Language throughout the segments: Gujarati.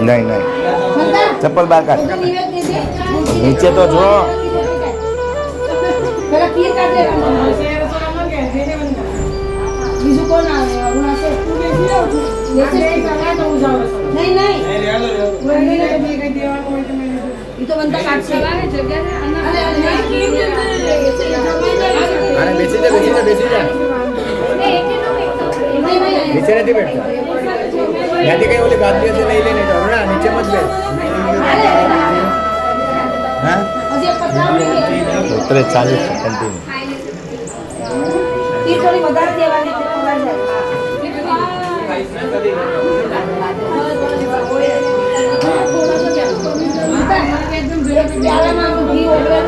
નહીં નહીં ચપ્પલ બહાર કાઢ નીચે તો જો બીજું કોણ આવે બેસી જા બેસી જા બેસી જા नीचे नहीं बैठता यहाँ कहीं बोले गादली से नहीं लेने ठरू ना नीचे मत बैठ। हाँ? उतरे चालीस कंटिन्यू एकदम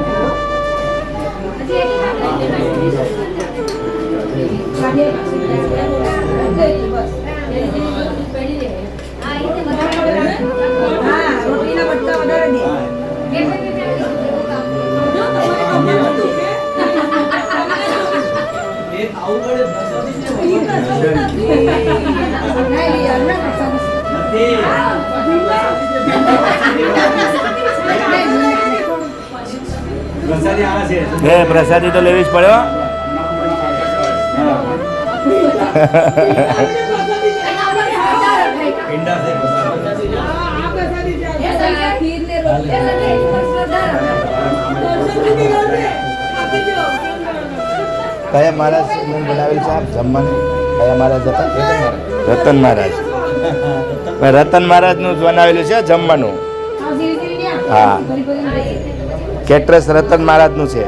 એ પ્રસાદી તો લેવી જ પડ્યો કયા મહારાજ બનાવેલ છે આપ જમવાનું? કયા મહારાજ હતા રતન મહારાજ. રતન મહારાજનું બનાવેલું છે જમવાનું. હા. કેટરસ રતન મહારાજનું છે.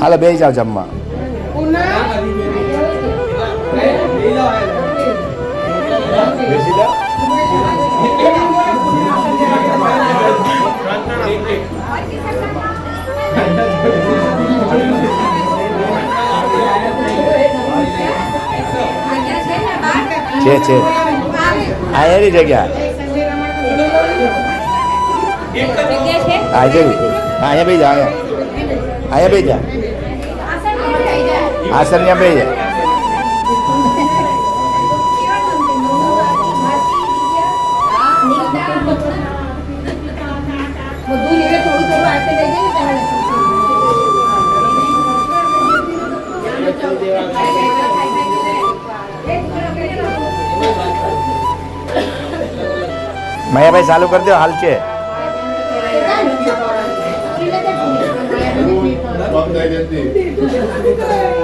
હાલો બે જાઓ જમવા. છે છે. આ એની જગ્યા. હા હા અહીંયા બે જા અહીંયા. અહીંયા બે જા આસન ત્યાં બે જા મયાભાઈ ચાલુ કરી દો હાલ છે. પછી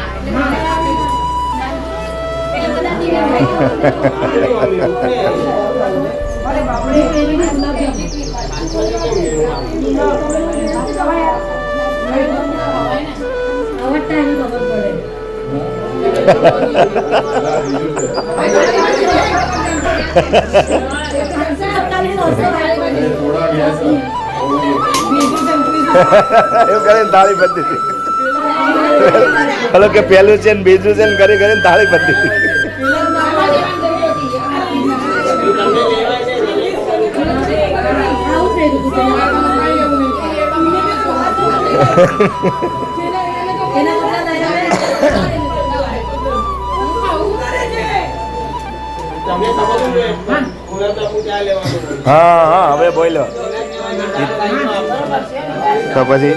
એવું કરીને તાળી બધી હતી હલો કે પહેલું છે ને બીજું છે ને કરી કરીને તાળી હતી હા હા, હવે બોલો તો પછી?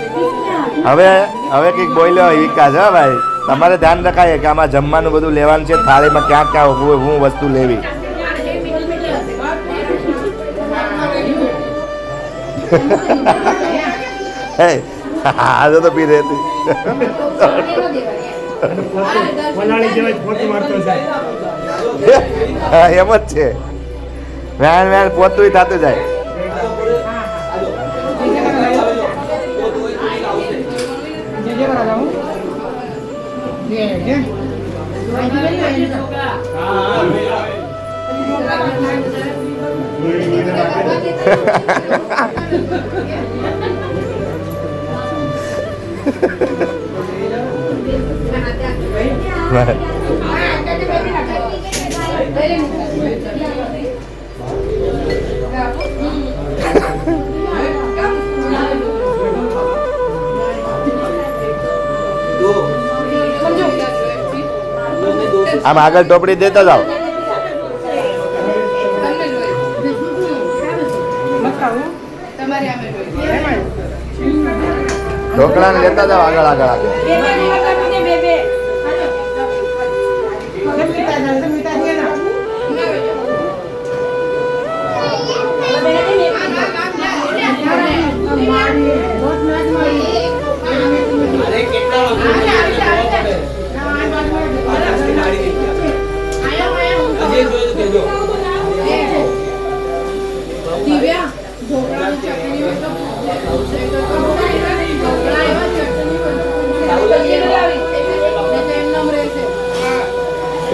હવે હવે કંઈક બોલ્યો વિકાસ હા ભાઈ. તમારે ધ્યાન રખાય કે આમાં જમવાનું બધું લેવાનું છે થાળીમાં ક્યાં ક્યાં હું હું વસ્તુ લેવી. હે આજે તો પી રહેતી એમ જ છે. વેન વેન પોતું થતું જાય. రాదాము ఏంటి Right. આમ આગળ ટોપડી દેતા જાઓ ઢોકળાને લેતા જાઓ આગળ આગળ આગળ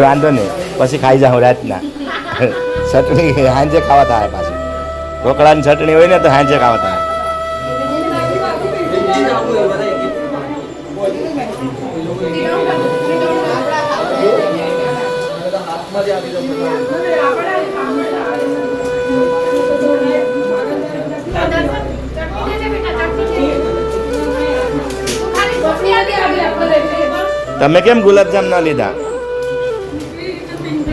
વાંધો નહીં. પછી ખાઈ જાઉં રાતના. ચટણી સાંજે ખાવા થાય પાછી. ઢોકળાની ચટણી હોય ને તો સાંજે ખાવા થાય. તમે કેમ ગુલાબજામ ના લીધા?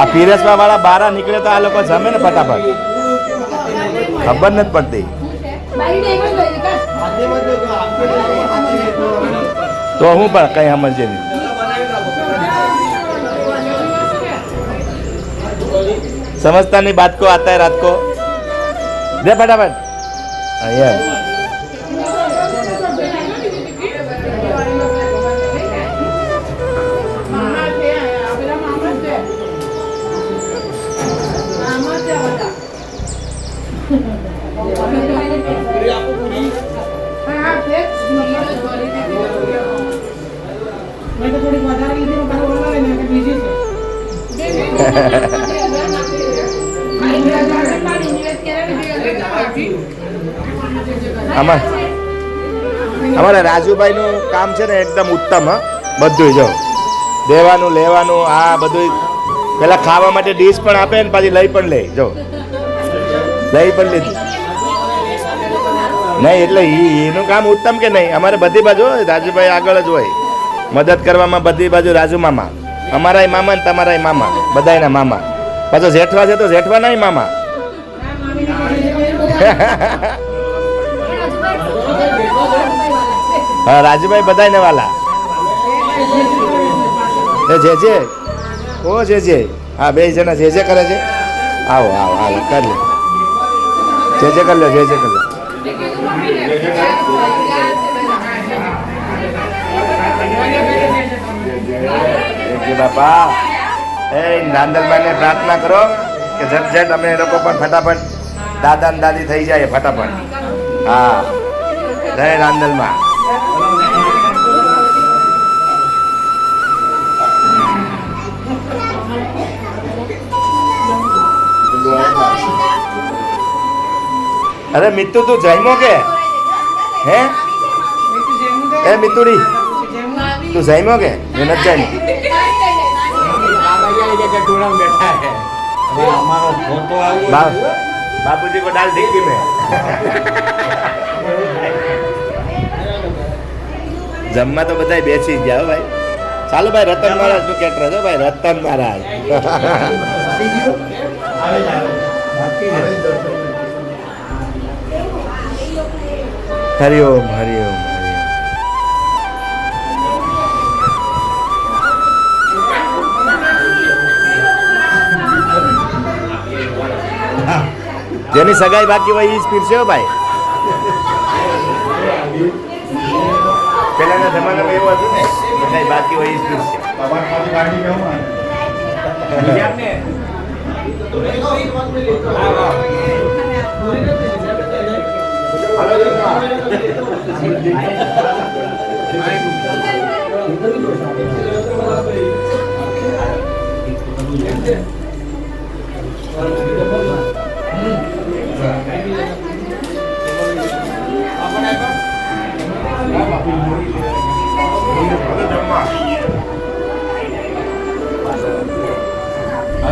આ પીરસવા વાળા બારા નીકળે તો આ લોકો જમે ને ફટાફટ. ખબર નથી પડતી. તો હું પણ કઈ સમજે નહીં. સમજતાની નહીં બાત કો આતા રાત કો દે ફટાફટ. અહીંયા. આમાં અમારા રાજુભાઈનું કામ છે ને એકદમ ઉત્તમ હા. બધું જો. દેવાનું લેવાનું આ બધું પેલા ખાવા માટે ડીશ પણ આપે ને પાછી લઈ પણ લે જો. લઈ પણ લીધી. નહીં એટલે એનું કામ ઉત્તમ કે નહીં? અમારે બધી બાજુ હોય, રાજુભાઈ આગળ જ હોય. મદદ કરવામાં બધી બાજુ રાજુ મામા. અમારાય મામા ને તમારાય મામા. બધાયના મામા. પાછો જેઠવા છે તો જેઠવા નહીં મામા હા, રાજુભાઈ બધાને વાલા. એ જે જે ઓ જે જે હા, બે જણા જે જે કરે છે. આવો આવો આવો, કરી લે. જે જે કરી લો જે જે કરી લો. બાપા. એ નાંદલભાઈને પ્રાર્થના કરો કે ઝટ ઝટ અમે લોકો પણ ફટાફટ દાદા ને દાદી થઈ જાય ફટાફટ. હા. જય નાંદલમાં અરે મિત્તુ તું જઈમો કે હે એ મિતુડી તું જઈમો કે એ નથી જઈમો બા- બાપુજી को डाल ढिक्की में જમવા તો બધા બેસી જ ગયા હો ભાઈ. ચાલો ભાઈ રતન મહારાજનું કેટર છો ભાઈ રતન મહારાજ. હરિઓમ હરિઓમ જેની સગાઈ બાકી હોય એ જ પીરસ્યો હો ભાઈ. પહેલાના જમાનામાં એવું હતું ને સગાઈ બાકી હોય એ જ પીરશે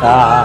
હા હા